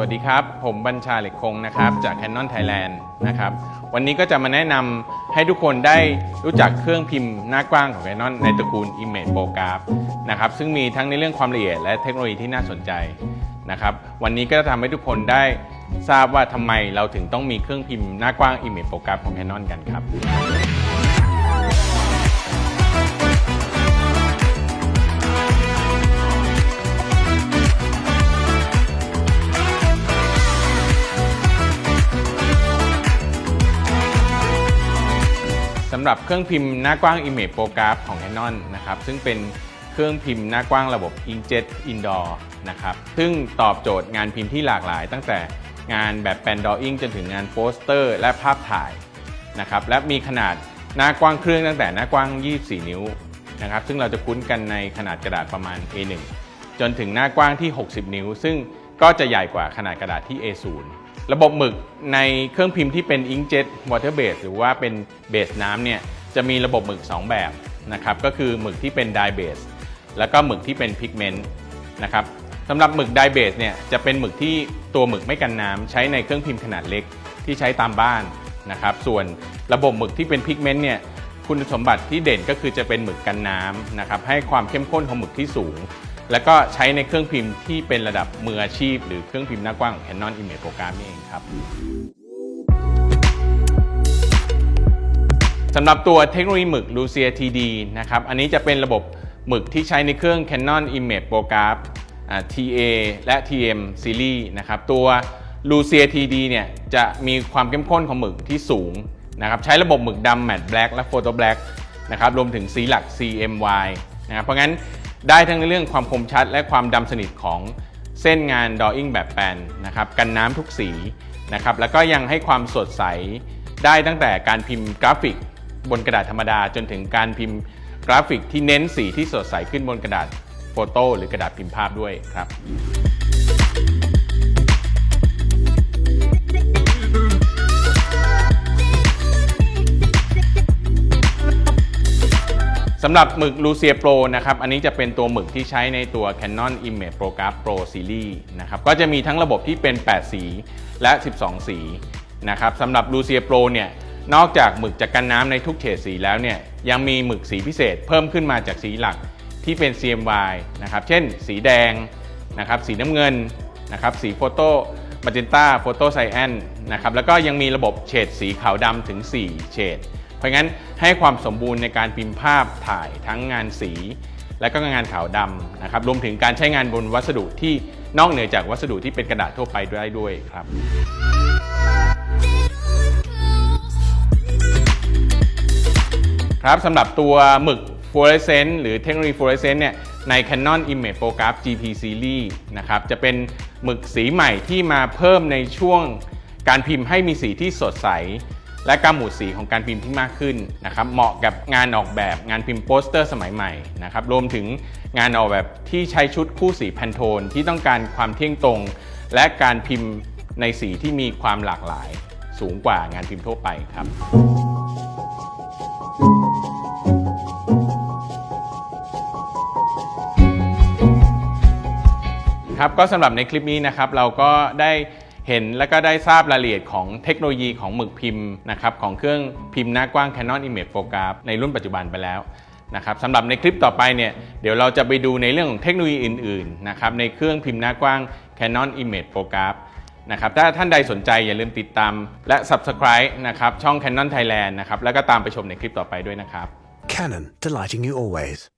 วัสดีครับ ผมบัญชาเหล็กคงนะครับ จาก Canon Thailand นะครับ วันนี้ก็จะมาแนะนำให้ทุกคนได้รู้จักเครื่องพิมพ์หน้ากว้างของ Canon ในตระกูล Image Pro Graph นะครับ ซึ่งมีทั้งในเรื่องความละเอียดและเทคโนโลยีที่น่าสนใจนะครับ วันนี้ก็จะทำให้ทุกคนได้ทราบว่าทำไมเราถึงต้องมีเครื่องพิมพ์หน้ากว้าง Image Pro Graph ของ Canon กันครับำหรับเครื่องพิมพ์หน้ากว้าง Image Pro Graph ของ Canon นะครับซึ่งเป็นเครื่องพิมพ์หน้ากว้างระบบ Inkjet Indoor นะครับซึ่งตอบโจทย์งานพิมพ์ที่หลากหลาย ตั้งแต่งานแบบแปนดออิงจนถึงงานโปสเตอร์ และภาพถ่ายนะครับและมีขนาดหน้ากว้างเครื่องตั้งแต่หน้ากว้าง 24 นิ้วนะครับซึ่งเราจะคุ้นกันในขนาดกระดาษประมาณ A1 จนถึงหน้ากว้างที่ 60 นิ้ว ซึ่ง ก็จะใหญ่กว่าขนาดกระดาษที่ A0 ระบบหมึกในเครื่องพิมพ์ที่เป็น Inkjet Water Base หรือว่าเป็นเบสน้ำเนี่ยจะมีระบบหมึก 2 แบบนะครับก็คือหมึกที่เป็น Dye Base แล้วก็หมึกที่เป็น Pigment นะครับสำหรับหมึก Dye Base เนี่ยจะเป็นหมึกที่ตัวหมึกไม่กันน้ำใช้ในเครื่องพิมพ์ขนาดเล็กที่ใช้ตามบ้านนะครับส่วนระบบหมึกที่เป็น Pigment เนี่ยคุณสมบัติที่เด่นก็คือจะเป็นหมึกกันน้ำนะครับให้ความเข้มข้นของหมึกที่สูง แล้วก็ใช้ในเครื่องพิมพ์ที่เป็นระดับมืออาชีพ หรือเครื่องพิมพ์หน้ากว้างของ Canon Image Program นี่เองครับสำหรับตัวเทคโนโลยีหมึก Lucia TD นะครับ อันนี้จะเป็นระบบหมึกที่ใช้ในเครื่อง Canon Image Program อ่า TA และ TM Series นะครับ ตัว Lucia TD เนี่ยจะมีความเข้มข้นของหมึกที่สูงนะครับ ใช้ระบบหมึกดำ Matte Black และ Photo Black นะครับ รวมถึงสีหลัก CMY นะครับ เพราะงั้น ได้ทั้งในเรื่องความคมชัด และความดำสนิทของเส้นงานดออิ่งแบบแปนนะครับกันน้ำทุกสีนะครับแล้วก็ยังให้ความสดใสได้ตั้งแต่การพิมพ์กราฟิกบนกระดาษธรรมดา จนถึงการพิมพ์กราฟิกที่เน้นสีที่สดใสขึ้นบนกระดาษโฟโต้หรือกระดาษพิมพ์ภาพด้วยครับ สำหรับหมึก Lucia Pro นะครับ อันนี้จะเป็นตัวหมึกที่ใช้ในตัว Canon Image Pro Graph Pro Series นะครับ ก็จะมีทั้งระบบที่เป็น 8 สีและ 12 สีนะครับสำหรับ Lucia Pro เนี่ย นอกจากหมึกจะกันน้ำในทุกเฉดสีแล้วเนี่ย ยังมีหมึกสีพิเศษเพิ่มขึ้นมาจากสีหลักที่เป็น CMY นะครับ เช่น สีแดงนะครับ สีน้ำเงินนะครับ สีโฟโต้มาเจนต้าโฟโต้ไซแอนนะครับ แล้วก็ยังมีระบบเฉดสีขาวดำถึง 4 เฉด เพราะงั้นให้ความสมบูรณ์ในการพิมพ์ภาพถ่ายทั้งงานสี และก็งานขาวดำนะครับรวมถึงการใช้งานบนวัสดุที่นอกเหนือจากวัสดุที่เป็นกระดาษทั่วไปได้ด้วยครับครับสำหรับตัวหมึก fluorescent หรือเทคโนโลยี fluorescent เนี่ยใน Canon Image Pro Graph GP Series นะครับจะเป็นหมึกสีใหม่ที่มาเพิ่มในช่วงการพิมพ์ให้มีสีที่สดใส และกำหมูดสีของการพิมพ์ที่มากขึ้นนะครับเหมาะกับงานออกแบบงานพิมพ์โปสเตอร์สมัยใหม่นะครับรวมถึงงานออกแบบที่ใช้ชุดคู่สีแพนโทนที่ต้องการความเที่ยงตรง และการพิมพ์ในสีที่มีความหลากหลายสูงกว่างานพิมพ์ทั่วไปครับครับก็สำหรับในคลิปนี้นะครับเราก็ได้ เห็นและก็ได้ทราบรายละเอียดของเทคโนโลยีของหมึกพิมพ์นะครับของเครื่องพิมพ์หน้ากว้าง Canon ImagePROGRAF ในรุ่นปัจจุบันไปแล้วนะครับสำหรับในคลิปต่อไปเนี่ยเดี๋ยวเราจะไปดูในเรื่องของเทคโนโลยีอื่นๆนะครับในเครื่องพิมพ์หน้ากว้าง Canon ImagePROGRAF นะครับถ้าท่านใดสนใจอย่าลืมติดตามและ Subscribe นะครับช่อง Canon Thailand นะครับแล้วก็ตามไปชมในคลิปต่อไปด้วยนะครับ Canon, delighting you always.